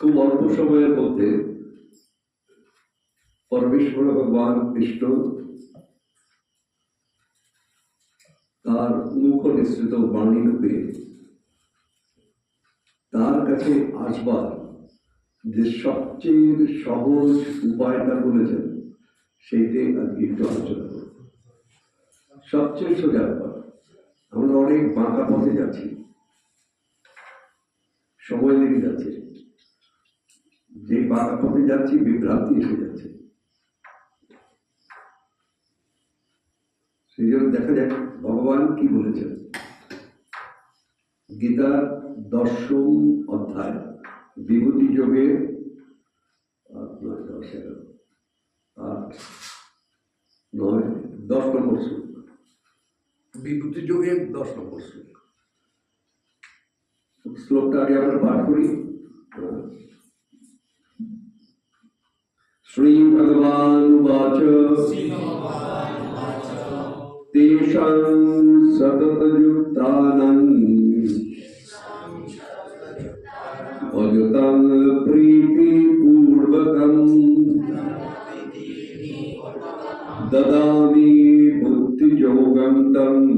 খুব অল্প সময়ের মধ্যে পরমেশ্বর ভগবান কৃষ্ণ তার মুখ নিঃসৃত বাণী রূপে তার কাছে আসবার যে সবচেয়ে সহজ উপায়টা বলেছেন, সেইটাই আজকে একটু আলোচনা করব। সবচেয়ে সোজা ব্যাপার, আমরা অনেক বাঁকা পথে যাচ্ছি, সময় লেগে যাচ্ছে। যে বাঁকা পথে যাচ্ছি বিভ্রান্তি এসে যাচ্ছে। সেই জন্য দেখা যাক ভগবান কি বলেছেন। গীতার দশম অধ্যায় বিভূতি যোগে নয় দশ এগারো আট নয় দশ নম্বর শ্লোক। বিভূতি যোগের দশ নম্বর শ্লোক। শ্লোকটা আগে আমরা পাঠ করি। শ্রীভগবানুবাচ তেষাং সততযুক্তানাং ভজতাং প্রীতিপূর্বকং দদামি বুদ্ধিযোগং তং येन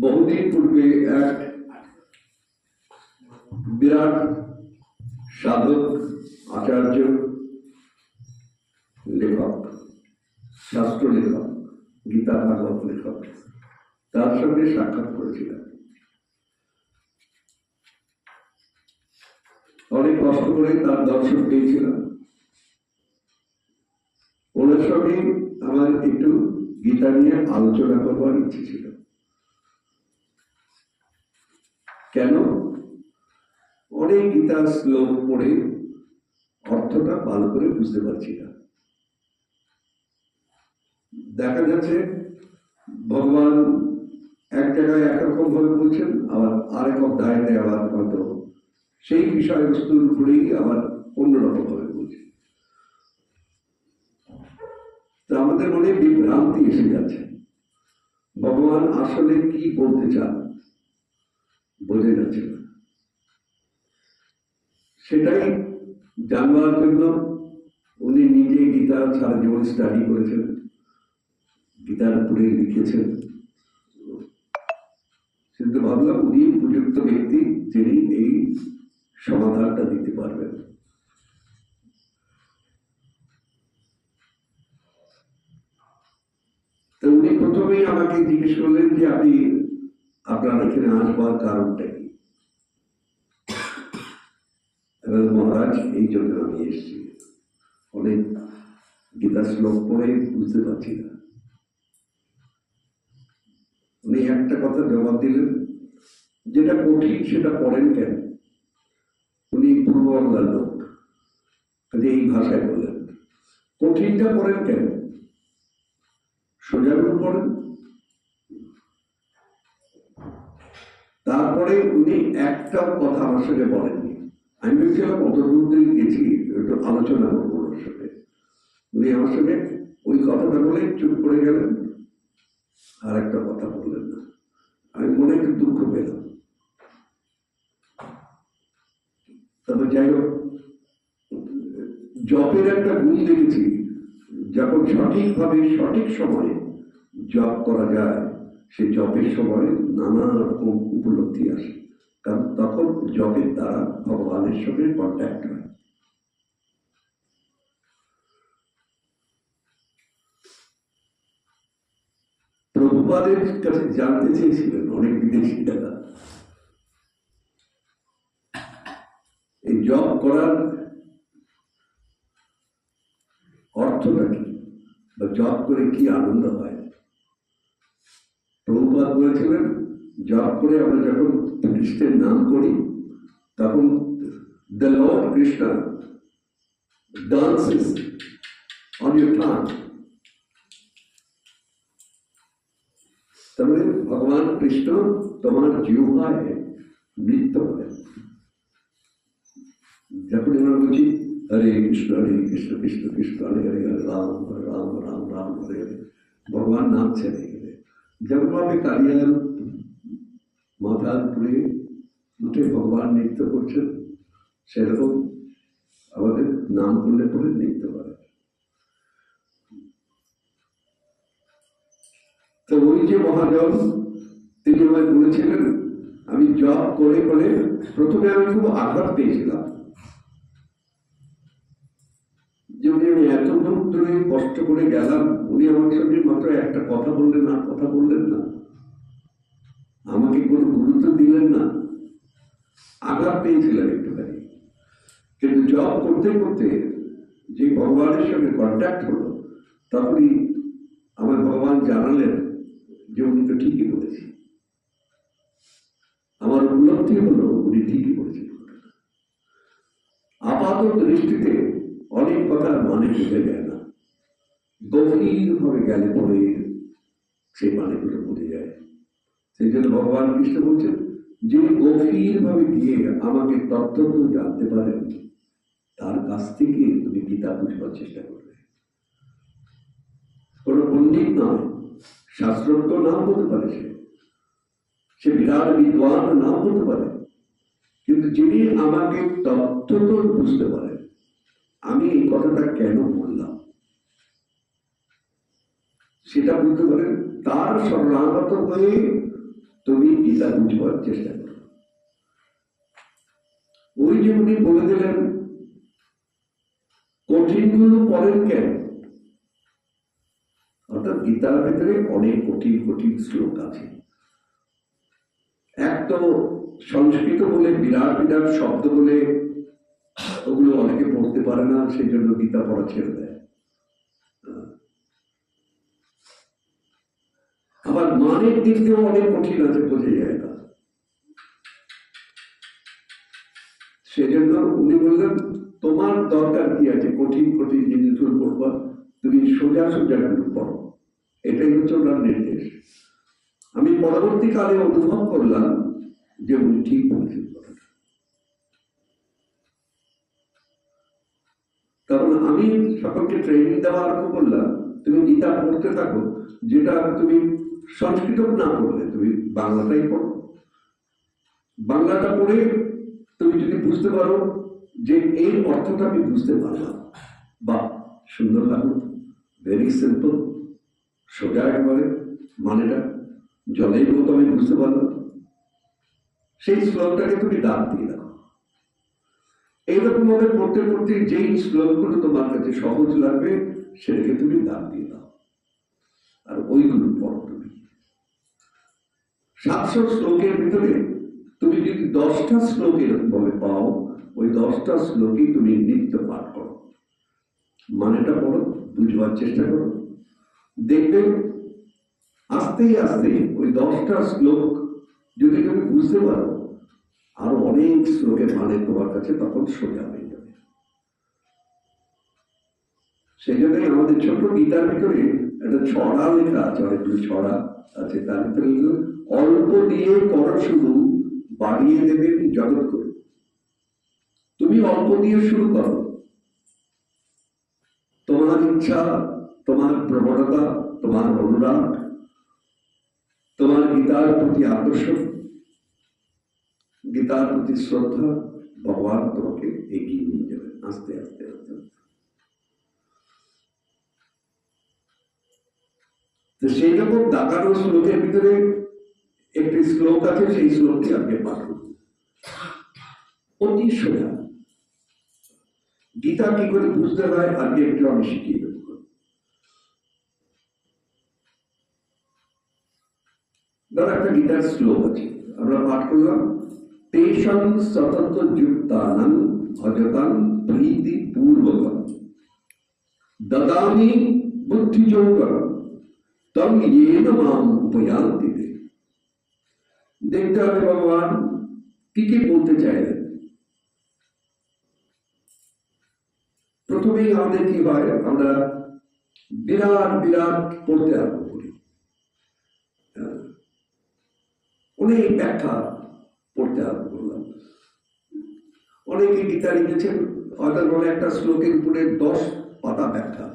বহুদিন পূর্বে এক বিরাট সাধক আচার্য, লেখক, শাস্ত্র লেখক, গীতা ভাগবত লেখক, তার সঙ্গে সাক্ষাৎ করেছিলাম অনেক কষ্ট করে তার দর্শন পেয়েছিলাম। ওনার সঙ্গে আমার একটু গীতা নিয়ে আলোচনা করবার ইচ্ছে ছিল। অনেক গীতার শ্লোক পড়ে অর্থটা ভালো করে বুঝতে পারছি না। দেখা যাচ্ছে ভগবান এক জায়গায় একরকম ভাবে বলছেন, আবার আরেক অধ্যায়তে আবার হয়তো সেই বিষয়বস্তুর উপরেই আবার অন্যরকম ভাবে বলছেন তো আমাদের মনে বিভ্রান্তি এসে যাচ্ছে। ভগবান আসলে কি বলতে চান? বোঝা যাচ্ছে না। সেটাই জানবার জন্য উনি নিজে গীতা সারা জীবন স্টাডি করেছেন। গীতার উপরে লিখেছেন। কিন্তু ভাবলাম উনি উপযুক্ত ব্যক্তি যিনি এই সমাধানটা দিতে পারবেন। তো উনি প্রথমেই আমাকে জিজ্ঞেস করলেন যে আপনি আপনার এখানে আসবার কারণটা কি মহারাজ এই জন্য আমি এসেছি। অনেক গীতা শ্লোক পড়ে বুঝতে পারছি না। উনি একটা কথা জবাব দিলেন, যেটা কঠিন সেটা পড়েন কেন? উনি পূর্ব বাংলার লোক, কাজে এই ভাষায় বললেন, কঠিনটা পড়েন কেন? সোজাগুলো পড়েন। তারপরে উনি একটা কথা আমার সঙ্গে বলেননি। আমি ভেবেছিলাম অত দূর দিয়ে গেছি, একটু আলোচনা করব ওর সাথে। উনি আমার সঙ্গে ওই কথাটা বলে চুপ করে গেলেন, আর একটা কথা বললেন না। আমি মনে একটু দুঃখ পেলাম। তবে যাই হোক, জপের একটা গুণ দেখেছি, যখন সঠিকভাবে, সঠিক সময়ে জপ করা যায় সেই জপের সময় নানা রকম উপলব্ধি আসে। কারণ তখন জপের দ্বারা ভগবানের সঙ্গে কন্ট্যাক্ট হয়। প্রভুপাদের কাছে জানতে চেয়েছিলেন অনেক বিদেশি দাদা এই জব করার অর্থটা কি বা জব করে কি আনন্দ হয়? প্রভুপাদ বলেছিলেন জব করে আমরা যখন কৃষ্ণের নাম করি তখন the Lord Krishna dances on your tongue. তাহলে ভগবান কৃষ্ণ তোমার জিহ্বায় নৃত্য করেন যখন আমরা বলছি হরে কৃষ্ণ হরে কৃষ্ণ কৃষ্ণ কৃষ্ণ হরে হরে হরে রাম হরে রাম রাম রাম হরে হরে ভগবান নামছেন এখানে যেমন ভাবে কালিয়ার মাথার উপরে উঠে ভগবান নৃত্য করছেন, সেরকম আমাদের নাম করলে পরে নৃত্য করে। তো ওই যে মহাজন, তিনি আমায় বলেছিলেন, আমি জব করে করে প্রথমে আমি খুব আঘাত পেয়েছিলাম। যে উনি আমি এত দূর ধরে কষ্ট করে গেলাম, উনি আমার সঙ্গে মাত্র একটা কথা বললেন না কথা বললেন না। আমাকে দিলেন না। আঘাত পেয়েছিলাম একটুখানি কিন্তু জব করতে করতে যে ভগবানের সঙ্গে কন্ট্যাক্ট হলো তখনই আমার ভগবান জানালেন যে উনি তো ঠিকই বলেছি আমার উপলব্ধি হলো, উনি ঠিকই বলেছেন। আপাত দৃষ্টিতে অনেক কথার মানে বোঝা যায় না। গভীরভাবে গেলে পরে সেই মানেগুলো বোঝা যায়। সেই জন্য ভগবান কৃষ্ণ বলছেন যিনি গভীরভাবে গিয়ে আমাকে তত্ত্ব জানতে পারেন, তার কাছ থেকে তুমি গীতা বুঝবার চেষ্টা করবে। কোনো পণ্ডিত নয়, শাস্ত্রজ্ঞ নাম হতে পারে সে। সে বিরাট বিদ্বান নাম হতে পারে। কিন্তু যিনি আমাকে তত্ত্ব বুঝতে পারেন, আমি এই কথাটা কেন বললাম? সেটা বুঝতে পারেন, তার শরণাগত হয়ে তুমি গীতা বুঝবার চেষ্টা করো। ওই যে উনি বলে দিলেন কঠিনগুলো পড়েন কেন? অর্থাৎ গীতার ভিতরে অনেক কঠিন কঠিন শ্লোক আছে। এক তো সংস্কৃত বলে, বিরাট বিরাট শব্দ বলে, ওগুলো অনেকে পড়তে পারে না, সেই জন্য গীতা পড়া ছেড়ে দেয় আবার মানের দিক দিয়েও অনেক কঠিন আছে বোঝা যায় না। সেজন্য উনি বললেন, তোমার দরকার কি আছে? কঠিন কঠিন জিনিসগুলো পড়বা তুমি সোজা সোজা গুলো পড়ো এটাই হচ্ছে ওনার নির্দেশ। আমি পরবর্তীকালে অনুভব করলাম যে উনি ঠিক বলেছেন কারণ আমি সকলকে ট্রেনিং দেওয়া আরম্ভ করলাম। তুমি গীতা পড়তে থাকো, যেটা তুমি সংস্কৃত না পড়লে তুমি বাংলাটাই পড়ো। বাংলাটা পড়ে তুমি যদি বুঝতে পারো যে এই অর্থটা আমি বুঝতে পারলাম বা সুন্দর লাগল। ভেরি সিম্পল সোজা একবারে, মানেটা জলের মতো আমি বুঝতে পারলাম। সেই শ্লোকটাকে তুমি ডাক দিয়ে রাখো এইরকম ভাবে পড়তে পড়তে যেই শ্লোকগুলো তোমার কাছে সহজ লাগবে, সেটাকে তুমি দান দিয়ে দাও আর ওইগুলো পড়ো তুমি সাতশো শ্লোকের ভিতরে তুমি যদি দশটা শ্লোক এরকম ভাবে পাও, ওই দশটা শ্লোকই তুমি নিত্য পাঠ করো। মানেটা পড়ো, বুঝবার চেষ্টা করো। দেখবে আস্তে আস্তে ওই দশটা শ্লোক যদি তুমি বুঝতে পারো, আরও অনেক শ্লোকের মানে তোমার কাছে তখন সোজা হয়ে যাবে। সেই জন্যই আমাদের ছোট গীতার ভিতরে একটা ছড়া লেখা আছে, অনেকগুলো ছড়া আছে, তার ভিতরে অল্প দিয়ে করো শুরু, বাড়িয়ে দেবেন জগৎ করে। তুমি অল্প দিয়ে শুরু করো। তোমার ইচ্ছা, তোমার প্রবণতা, তোমার অনুরাগ, তোমার গীতার প্রতি আদর্শ গীতার প্রতি শ্রদ্ধা, ভগবান তোমাকে এগিয়ে নিয়ে যাবে। আস্তে আস্তে আস্তে সেই রকম দাগানো শ্লোকের ভিতরে একটি শ্লোক আছে সেই শ্লোকটি আজকে পাঠ করব অতি সোজা গীতা কি করে বুঝতে হয় আজকে একটু আমি শিখিয়ে দেবো ধরো একটা গীতার শ্লোক আছে আমরা পাঠ করলাম তেষাং সতত যুক্তানাং ভজতাং প্রীতি পূর্বকম দদামি বুদ্ধি যোগম তম ইয়েন মাম উপয়ান্তি তে। দেখতে হবে ভগবান কি কি বলতে চাইলেন প্রথমেই আমাদের কি হয়? আমরা বিরাট বিরাট পড়তে আরম্ভ করি। অনেক ব্যাখ্যা পড়তে আরম্ভ করলাম। অনেকে গীতা লিখেছেন, হয়তো একটা শ্লোকের উপরে দশ পাতা ব্যাখ্যা।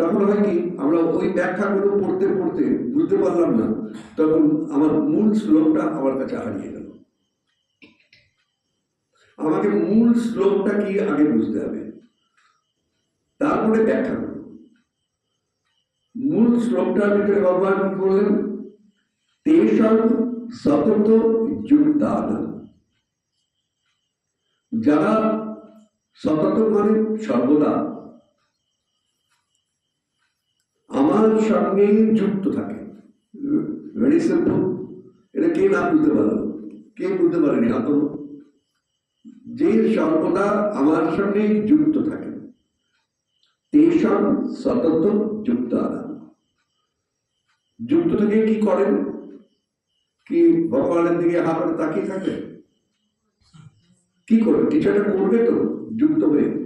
তখন হয় কি, আমরা ওই ব্যাখ্যাগুলো পড়তে পড়তে বুঝতে পারলাম না, তখন আমার মূল শ্লোকটা আমার কাছে হারিয়ে গেল। আমাকে মূল শ্লোকটা কি আগে বুঝতে হবে? তারপরে ব্যাখ্যা করব। মূল শ্লোকটার ভিতরে ভগবান কি বললেন তেষাং সতত যুক্তান। যারা সতত মানে সর্বদা আমার সঙ্গে যুক্ত থাকে। ভেরি সিম্পল এটা কে না বুঝতে পারল? কে বুঝতে পারেনি? এত যে সর্বদা আমার সঙ্গে যুক্ত থাকে। তেষাং সতত যুক্ত যুক্ত থেকে কি করেন? কি ভগবানের দিকে হাত তাকিয়ে থাকে? কি করবে কিছু একটা করবে তো, যুক্ত হয়ে।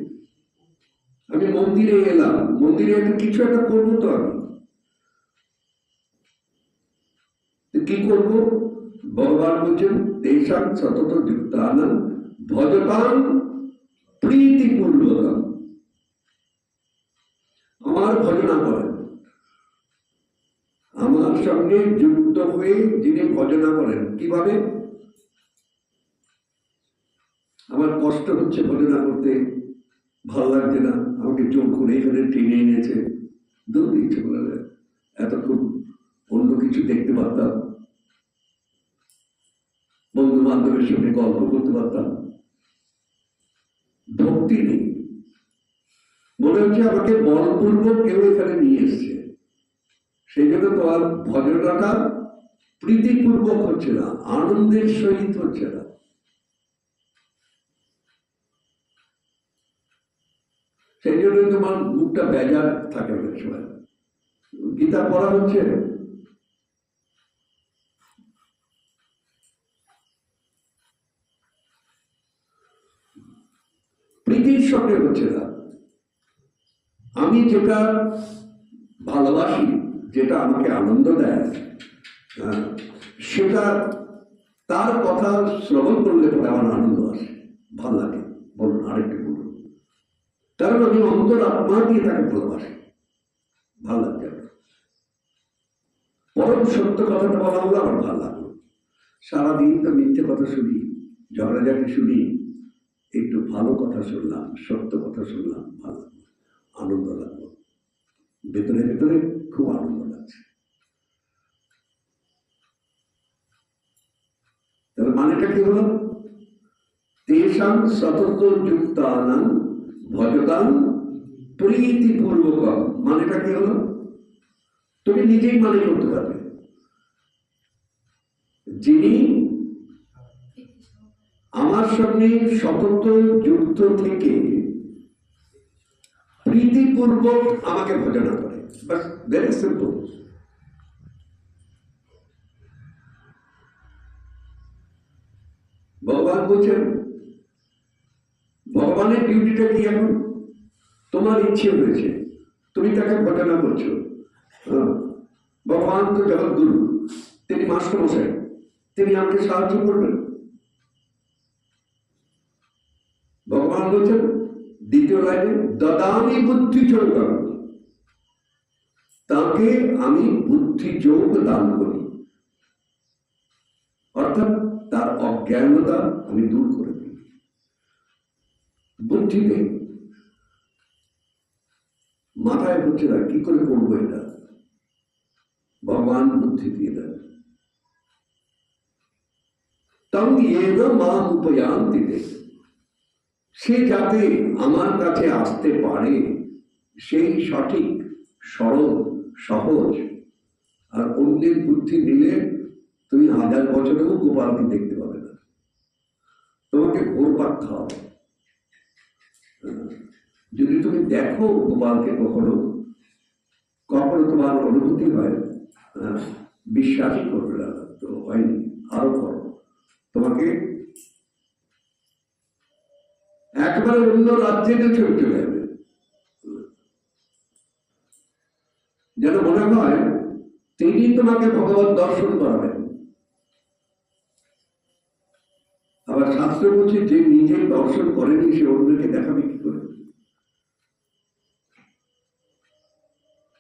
আমি মন্দিরে এলাম। মন্দিরে কিছু একটা করব তো আমি তো কি করব? ভগবান বলছেন, তেষাং সতত যুক্তানন ভজতান প্রীতিপূর্বকম আমার ভজনা করেন। আমার সঙ্গে যুক্ত হয়ে যিনি ভজনা করেন, কীভাবে? আমার কষ্ট হচ্ছে ভজনা করতে। ভালো লাগছে না। আমাকে জোর করে এখানে টেনে এনেছে। দূর ইচ্ছে করে। এতক্ষণ অন্য কিছু দেখতে পারতাম। বান্ধবের সঙ্গে গল্প করতে পারতাম। ভক্তি নেই। মনে হচ্ছে আমাকে বলপূর্বক কেউ এখানে নিয়ে এসছে। সেই জন্য তোমার ভজনাটা প্রীতিপূর্বক হচ্ছে না, আনন্দের সহিত হচ্ছে না। সেই জন্য তোমার মুখটা বেজার থাকে অনেক সময়। গীতা পড়া হচ্ছে? সঙ্গে হচ্ছে না আমি যেটা ভালোবাসি যেটা আমাকে আনন্দ দেয় হ্যাঁ, সেটা তার কথা শ্রবণ করলে পরে আমার আনন্দ আসে। ভালো লাগে। বলুন আরেকটু বলুন। কারণ আমি অন্তর আত্মা দিয়ে তাকে ভালোবাসি। ভালো লাগছে পরম সত্য কথাটা বলা হলো আমার ভালো লাগল। সারাদিন তো মিথ্যে কথা শুনি ঝগড়াঝাটি শুনি ভালো কথা শুনলাম, সত্য কথা শুনলাম, ভালো লাগল, আনন্দ লাগল। ভেতরে ভেতরে খুব আনন্দ লাগছে। তাহলে মানেটা কি হলো? তেষাং সতত যুক্তানাং ভজতাং প্রীতিপূর্বক মানেটা কি হলো? তুমি নিজেই মানে করতে পারবে। যিনি আমার সঙ্গে সতত যুক্ত থেকে প্রীতিপূর্বক আমাকে ভজনা করে। বাস ভেরি সিম্পল ভগবান বলছেন, ভগবানের ডিউটিটা কি এখন? তোমার ইচ্ছে হয়েছে। তুমি তাকে ঘটনা করছ। হ্যাঁ। ভগবান তো জগৎগুরু। তিনি মাস্টারমশাই। তিনি আমাকে সাহায্য করবেন ভগবান বলছেন, দ্বিতীয় লাইনে, দদামি বুদ্ধি যোগ তাকে আমি বুদ্ধি যোগ দান করি। অর্থাৎ তার অজ্ঞানতা আমি দূর করে দিই। বুদ্ধি নেই মাথায় হচ্ছে না কি করে করব এটা? ভগবান বুদ্ধি দিয়ে দেন। তম এব মাম উপয়ান দিতে সে যাতে আমার কাছে আসতে পারে, সেই সঠিক, সরল, সহজ আর অন্যের বুদ্ধি নিলে তুমি হাজার বছরেও গোপালকে দেখতে পাবে না। তোমাকে ঘোর পাক খাওয়াবে যদি তুমি দেখো গোপালকে কখনো কখনো তোমার অনুভূতি হয় বিশ্বাসই করবে না, তো হয়নি, আরও করো। তোমাকে একবারে অন্য রাজ্যে তো চলে যাবে যেন মনে হয়, তিনি তোমাকে ভগবত দর্শন করাবেন। আবার শাস্ত্র বলছে যে নিজে দর্শন করেনি, সে অন্যকে দেখাবে কি করে?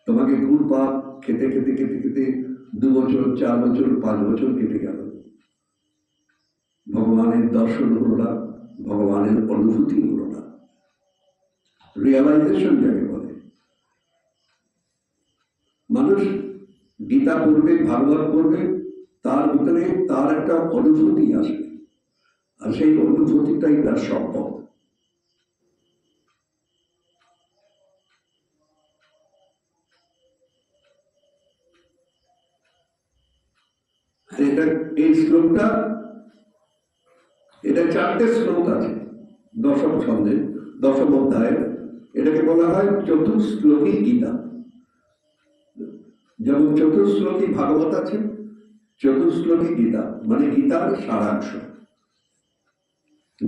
তোমাকে গুড় পাক খেতে খেতে খেতে খেতে দু বছর, চার বছর, পাঁচ বছর কেটে গেল। ভগবানের দর্শন হলো না, ভগবানের অনুভূতি হলো না। রিয়ালাইজেশন যাকে বলে। মানুষ গীতা পড়বে, ভাগবত পড়বে, তার ভিতরে তার একটা অনুভূতি আসবে। আর সেই অনুভূতিটাই তার সম্পদ। এটা এই শ্লোকটা, এটা চারটে শ্লোক আছে। দশম ছন্দে, দশম অধ্যায়, এটাকে বলা হয় চতুর্শ্লোকী গীতা। যেমন চতুর্শ্লোকী ভাগবত আছে, চতুর্শ্লোকী গীতা মানে গীতার সারাংশ।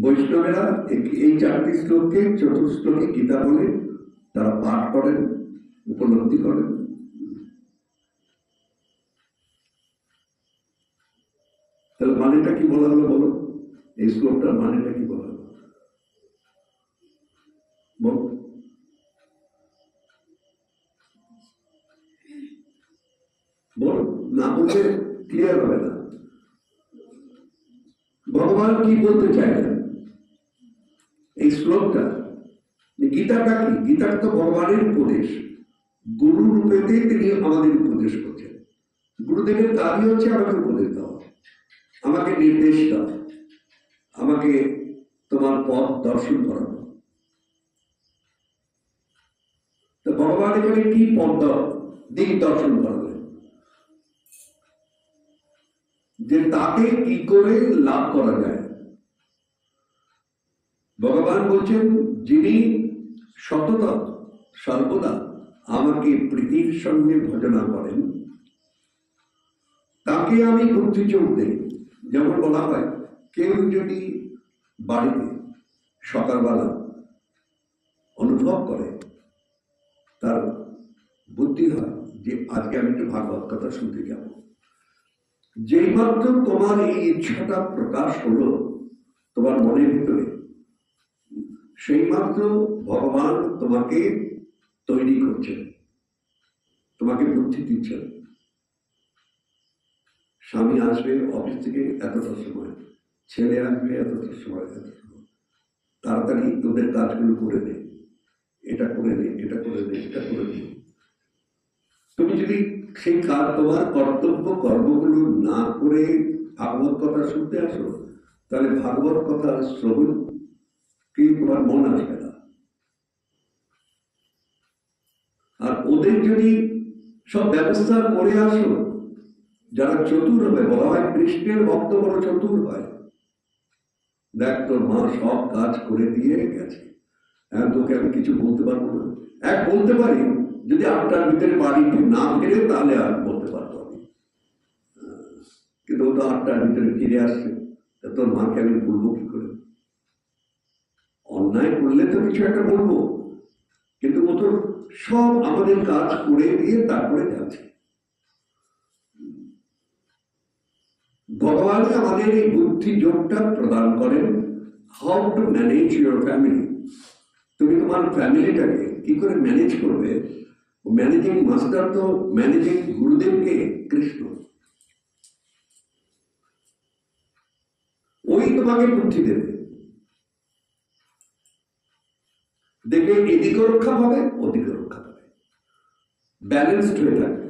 বৈষ্ণবেরা এই- চারটি শ্লোককে চতুর্শ্লোকী গীতা বলে তারা পাঠ করেন, উপলব্ধি করেন। তাহলে মানেটা কি বলা হলো বলো? এই শ্লোকটার মানেটা কি বল না বললে ক্লিয়ার হবে না। ভগবান কি বলতে চাইলেন? এই শ্লোকটা গীতাটা কি? গীতার তো ভগবানের উপদেশ। গুরু রূপেতে তিনি আমাদের উপদেশ করছেন। গুরুদেবের দাবি হচ্ছে আমাকে উপদেশ দেওয়া আমাকে নির্দেশ দাও। আমাকে তোমার পথ দর্শন করানো তো ভগবান এখানে কি পথ দিক দর্শন করাবে যে তাকে কি করে লাভ করা যায়। ভগবান বলছেন, যিনি সততা, সর্বদা আমাকে প্রীতির সঙ্গে ভজনা করেন, তাকে আমি বুদ্ধি দেই। যেমন বলা হয়, কেউ যদি বাড়িতে সকালবেলা অনুভব করে, তার বুদ্ধি হয় যে, আজকে আমি একটু ভাগবত কথা শুনতে যাব। যেই মাত্র তোমার এই ইচ্ছাটা প্রকাশ হলো, তোমার মনের ভিতরে সেই মাত্র ভগবান তোমাকে তৈরি করছেন, তোমাকে বুদ্ধি দিচ্ছেন। স্বামী আসবে অফিস থেকে এতটা সময়, ছেলে আসবে এতটা সময় তাড়াতাড়ি তোদের কাজগুলো করে নে, এটা করে নে, এটা করে নে, এটা করে নে। তুমি যদি সেই কাজ তোমার কর্তব্য কর্মগুলো না করে ভাগবত কথা শুনতে আসো, তাহলে ভাগবত কথা শ্রবণ কি তোমার মন আসবে না। আর ওদের যদি সব ব্যবস্থা করে আসো, যারা চতুর হবে, বলা হয় কৃষ্ণের ভক্ত বড় চতুর হয়, দেখ তোর মা সব কাজ করে দিয়ে গেছে। এখন তোকে আমি কিছু বলতে পারব না। এক, বলতে পারি যদি আটটার ভিতরে বাড়ি না ফিরে তাহলে আর বলতে পারব আমি কিন্তু ও তো আটটার ভিতরে ফিরে আসছে তোর মাকে আমি বলব কি করে? অন্যায় করলে তো কিছু একটা বলব। কিন্তু ও তো সব আমাদের কাজ করে দিয়ে তারপরে যাচ্ছে। ভগবান আমাদের এই বুদ্ধি যোগটা প্রদান করেন। How to manage your family তুমি তোমার ফ্যামিলিটাকে কি করে ম্যানেজ করবে? ম্যানেজিং মাস্টার তো ম্যানেজিং গুরুদেবকে কৃষ্ণ ওই তোমাকে বুদ্ধি দেবে দেখবে এদিকে রক্ষা পাবে ওদিকে রক্ষা পাবে ব্যালেন্সড হয়ে থাকবে